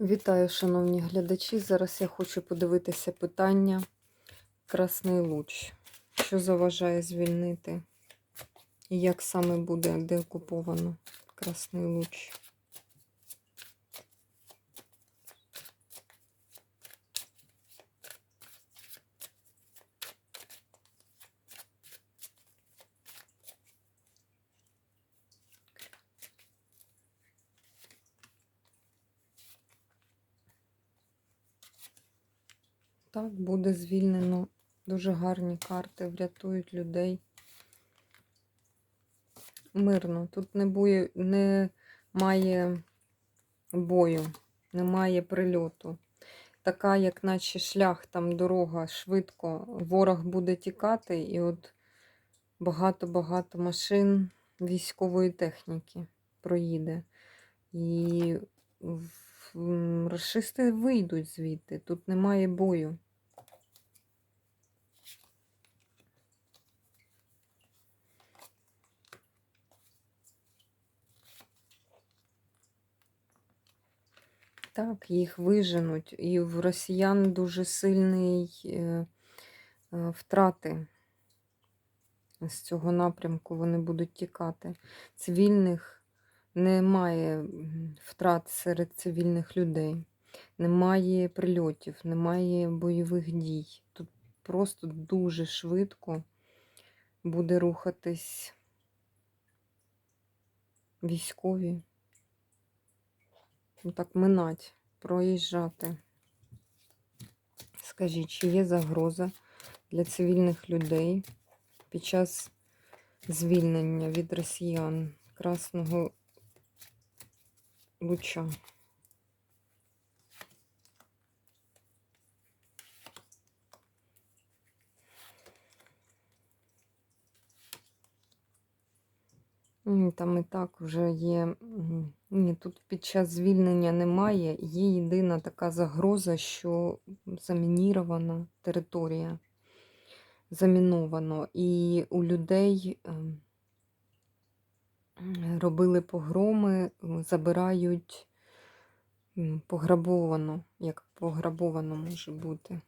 Вітаю, шановні глядачі. Зараз я хочу подивитися питання Красний Луч. Що заважає звільнити? І як саме буде деокуповано Красний Луч? Так, буде звільнено. Дуже гарні карти, врятують людей. Мирно. Тут не бою, немає бою, немає прильоту. Така, як наче шлях, там дорога швидко, ворог буде тікати, і от багато-багато машин військової техніки проїде. І рашисти вийдуть звідти. Тут немає бою. Так, їх виженуть. І в росіян дуже сильний е, е, втрати. З цього напрямку вони будуть тікати. Цивільних немає втрат серед цивільних людей, немає прильотів, немає бойових дій. Тут просто дуже швидко буде рухатись військові. Так минать, проїжджати. Скажіть, чи є загроза для цивільних людей під час звільнення від росіян красного луча? Там і так вже є. Ні, тут під час звільнення немає. Є єдина така загроза, що замінірована територія. Заміновано. І у людей ем, робили погроми, забирають пограбовано, як пограбовано може бути.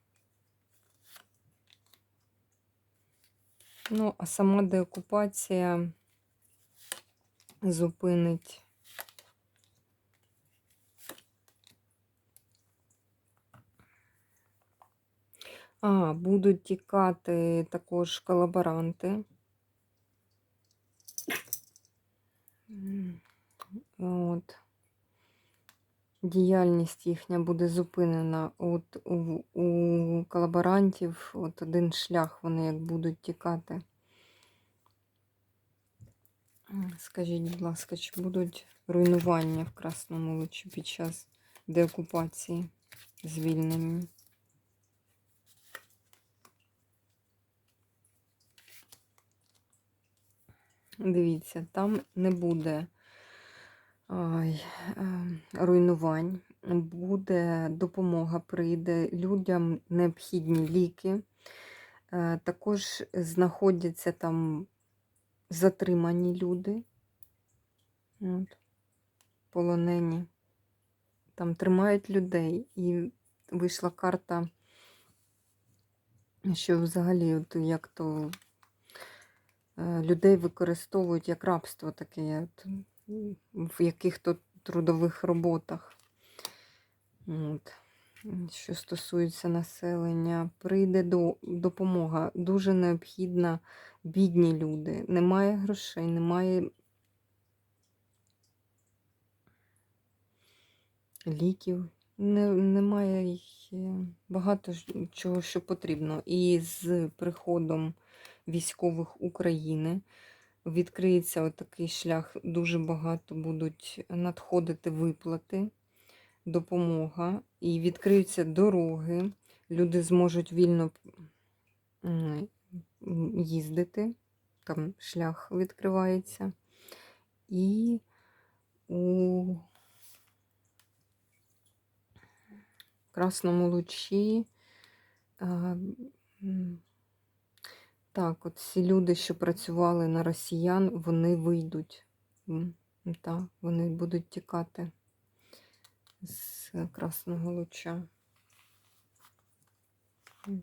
Ну, а сама деокупація зупинить. А, будуть тікати також колаборанти. От. Діяльність їхня буде зупинена. От у, у колаборантів от один шлях, вони як будуть тікати. Скажіть, будь ласка, чи будуть руйнування в Красному Лучі під час деокупації звільнення? Дивіться, там не буде ай, е, руйнувань, буде допомога, прийде людям необхідні ліки. Е, Також знаходяться там затримані люди, от, полонені. Там тримають людей. І вийшла карта, що взагалі, от як то е, людей використовують як рабство таке от, в яких-то трудових роботах. От. Що стосується населення, прийде до, допомога. Дуже необхідна бідні люди. Немає грошей, немає ліків, не, немає їх, е, багато чого, що потрібно. І з приходом військових України відкриється отакий шлях. Дуже багато будуть надходити виплати, допомога, і відкриються дороги. Люди зможуть вільно їздити, там шлях відкривається. І у Красному лучі. Так, от всі люди, що працювали на росіян, вони вийдуть. Так, вони будуть тікати з з красного луча.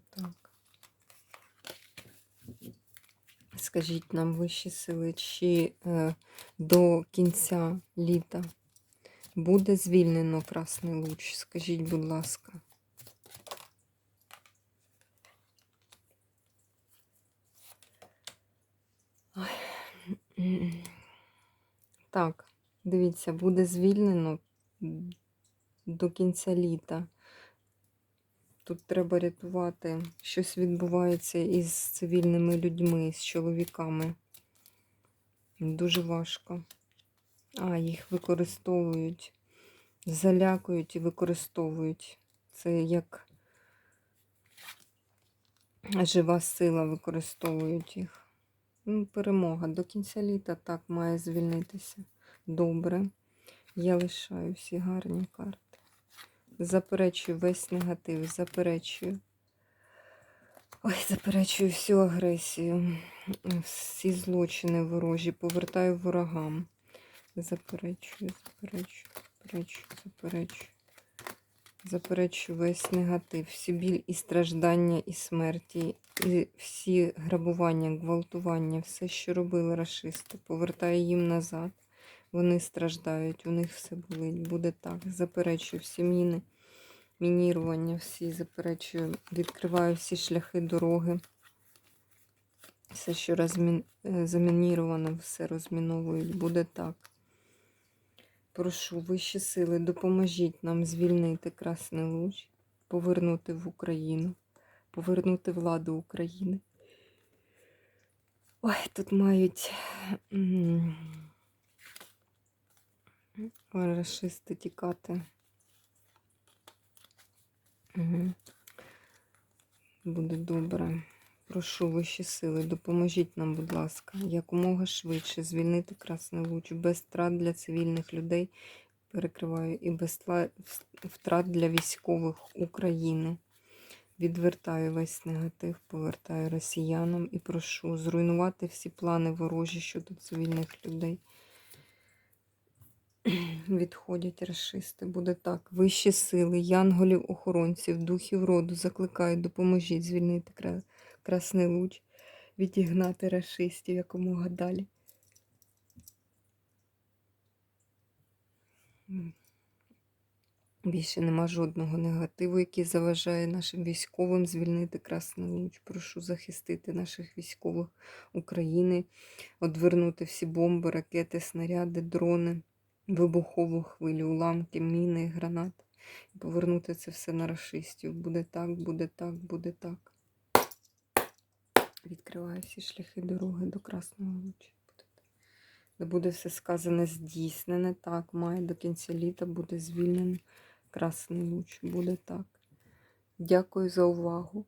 Так. Скажіть нам вищі сили, чи е, до кінця літа буде звільнено Красний Луч? Скажіть, будь ласка. Так, дивіться, буде звільнено до кінця літа. Тут треба рятувати. Щось відбувається із цивільними людьми, з чоловіками. Дуже важко. А, їх використовують, залякують і використовують. Це як жива сила використовують їх. Ну, перемога. До кінця літа так має звільнитися. Добре. Я лишаю всі гарні карти. Заперечую весь негатив, заперечую. Ой, заперечую всю агресію, всі злочини ворожі, повертаю ворогам. Заперечую, заперечую, заперечую, заперечую. Заперечую весь негатив, всі біль і страждання, і смерті, і всі грабування, гвалтування, все, що робили рашисти, повертаю їм назад. Вони страждають, у них все болить. Буде так. Заперечую всі міни, мінірування, всі заперечую, відкриваю всі шляхи дороги. Все, що розмін... е, замініровано, все розміновують. Буде так. Прошу вищі сили, допоможіть нам звільнити Красний Луч, повернути в Україну, повернути владу України. Ой, тут мають. Рашисти тікати. Угу. Буде добре. Прошу вищі сили, допоможіть нам, будь ласка, якомога швидше звільнити Красний Луч без втрат для цивільних людей. Перекриваю і без втрат для військових України. Відвертаю весь негатив, повертаю росіянам і прошу зруйнувати всі плани ворожі щодо цивільних людей. Відходять расисти. Буде так. Вищі сили, янголів, охоронців, духів роду закликаю, допоможіть звільнити Красний Луч, відігнати расистів якомога далі. Більше нема жодного негативу, який заважає нашим військовим звільнити Красний Луч. Прошу захистити наших військових України, одвернути всі бомби, ракети, снаряди, дрони, вибухову хвилю, уламки, міни, гранати. І повернути це все на расистів. Буде так, буде так, буде так. Відкриваю всі шляхи дороги до Красного Луча. Де буде все сказане, здійснене. Так, має до кінця літа буде звільнений Красний Луч. Буде так. Дякую за увагу.